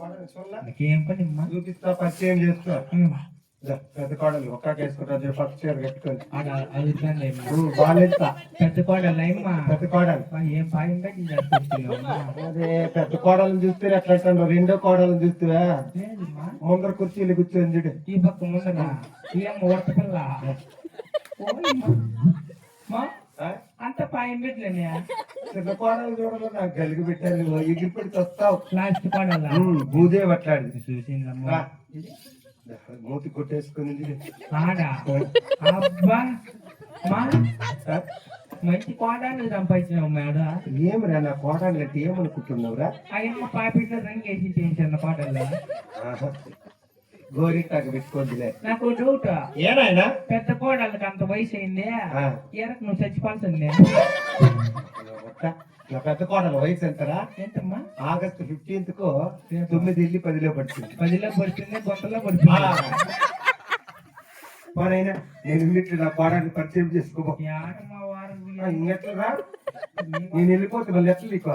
నాకేం పని చూపిస్తా పరిచయం చేస్తా పెద్ద కోడలు ఒక్క వేసుకుంటా ఫస్ట్ చీర కట్టుకొని. బాగాలేస్తా పెద్ద కోడలు పెద్ద కోడలు. ఏం అదే పెద్ద కోడలు చూస్తే ఎట్లా రెండో కోడలు చూస్తువా? లేదమ్మా. ముందర కుర్చీలు కూర్చొని చూడు. ఈ పక్క ముందర. ఏం ఓట పిల్ల? అంత పాయం పెట్టలేనే చిన్న కోడలు చూడాలి నాకు గలిగి పెట్టాను ఎగిరిపడి వస్తావు కోడలా? బూదే పట్లాడింది చూసిందమ్మా రా. మూతి అబ్బా. ఆ? మంచి కోడాలు సంపాదించినావు మేడ ఏమిరా నా కోడలు అంటే ఏమనుకుంటున్నావురా? అయ్యమ్మ పాపిట్లో రంగేసి చేయించాను కోడల్లో? ఆహా. గోరింటాకు పెట్టుకోవద్దులే నాకు డౌట్ ఏనాయనా? పెద్ద కోడళ్ళకి అంత వయసు అయింది. ఆ. ఎరకు నువ్వు చచ్చిపోవాల్సిందే. నా పెద్ద కోడలు వయసు ఎంతరా? ఏంటమ్మా ఆగస్టు ఫిఫ్టీన్త్కు తొమ్మిది వెళ్ళి పదిలో పడుతుంది. పదిలో పడుతుంది గొంతలో. పడుతుంది. పోనైనా నేను ఇన్నిట్లు నా కోడని పరిచయం చేసుకోబో. ఇంకెట్లరా నేను వెళ్ళిపోతే మళ్ళీ ఎట్లా నీకు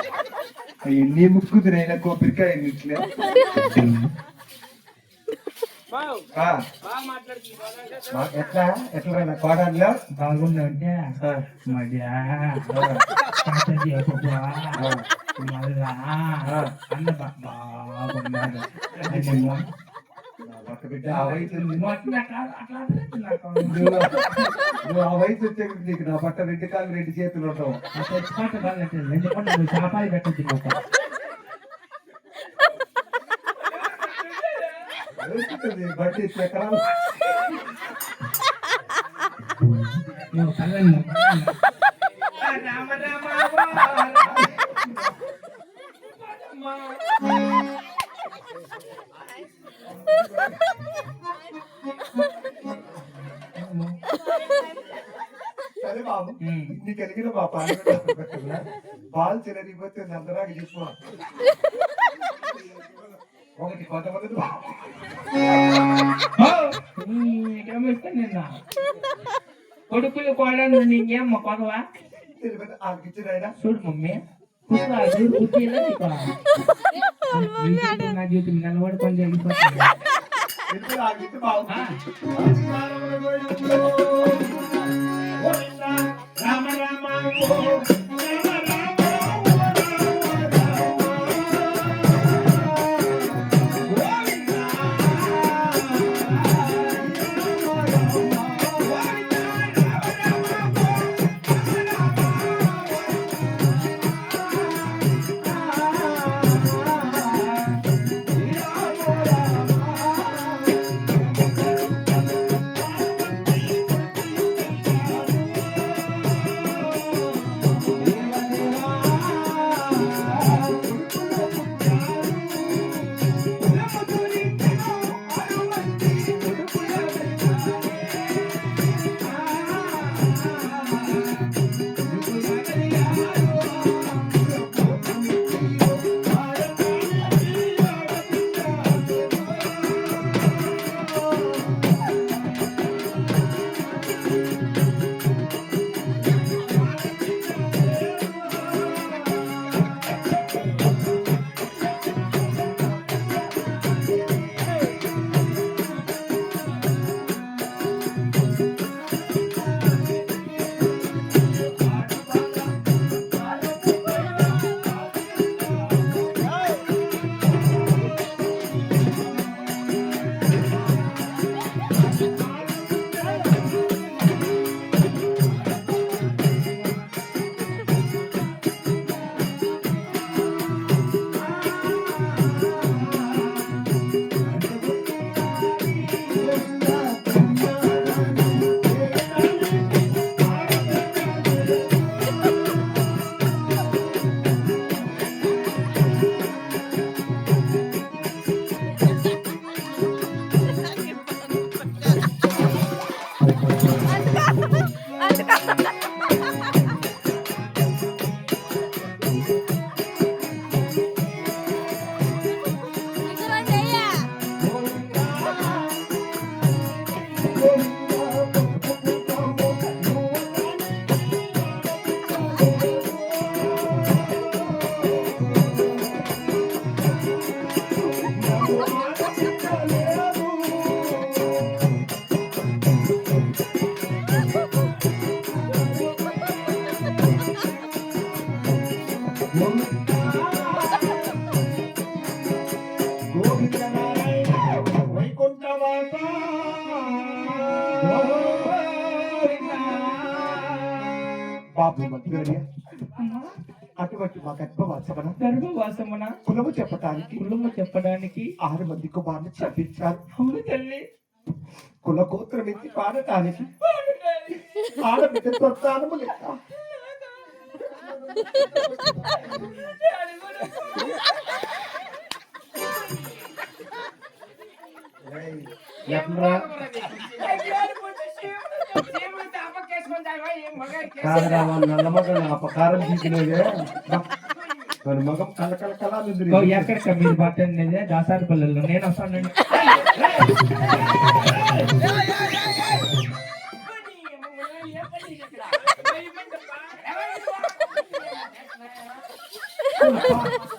నీ ముక్కుదినైనా కొబ్బరికాయ ఇట్లే బావు మా- ఎట్లా? ఎట్లా నా కోడల్లో బాగుందా మళ్ళా. అన్న బాగున్నాడు. పక్క బిడ్డ ఆ వయసు. నువ్వు ఆ వయసు వచ్చే నీకు నా పట్ట రెండు కాళ్ళు రెండు చేతులు చేపాలు పెట్టచ్చు నువ్వు దొరుకుతుంది బట్టి చక్రాలు నువ్వు కళ్ళను ఇన్ని కలిగిన మా పాలు బాల్ చెలరిగిపోతే అందరాకి చెప్పు. ఒకటి కొంతమంది నిన్న. కొడుకులు కోడలు నీకేం ఆగిచ్చినాయన చూడు మమ్మీ నా జీవితం నిలబడి కొంచెం బాబు మంత్రి అటువంటి మా గర్భవాసమున గర్భవాసమున కులము చెప్పడానికి కులము చెప్పడానికి ఆరు మంది కుమారులు చంపించారు. అవును తల్లి. కుల గోత్రం ఇచ్చి పాడటానికి ఆడబిడ్డ లెక్క. కాదురా వాళ్ళ నల్ల మగం అపకారం తీసినదే మన మగం కలకల కళ ఓ, ఎక్కడిక మీరు మాట్లాడినది దాసారి పల్లెల్లో నేను వస్తానండి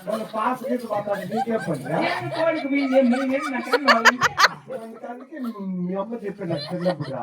వాళ్ళ పాస్ గీత మాట్లాడి నీకే పని నేను కోరిక మీదే మీదే నాకేం కావాలి? అందుకే మీ అమ్మ చెప్పిన చిన్నప్పుడు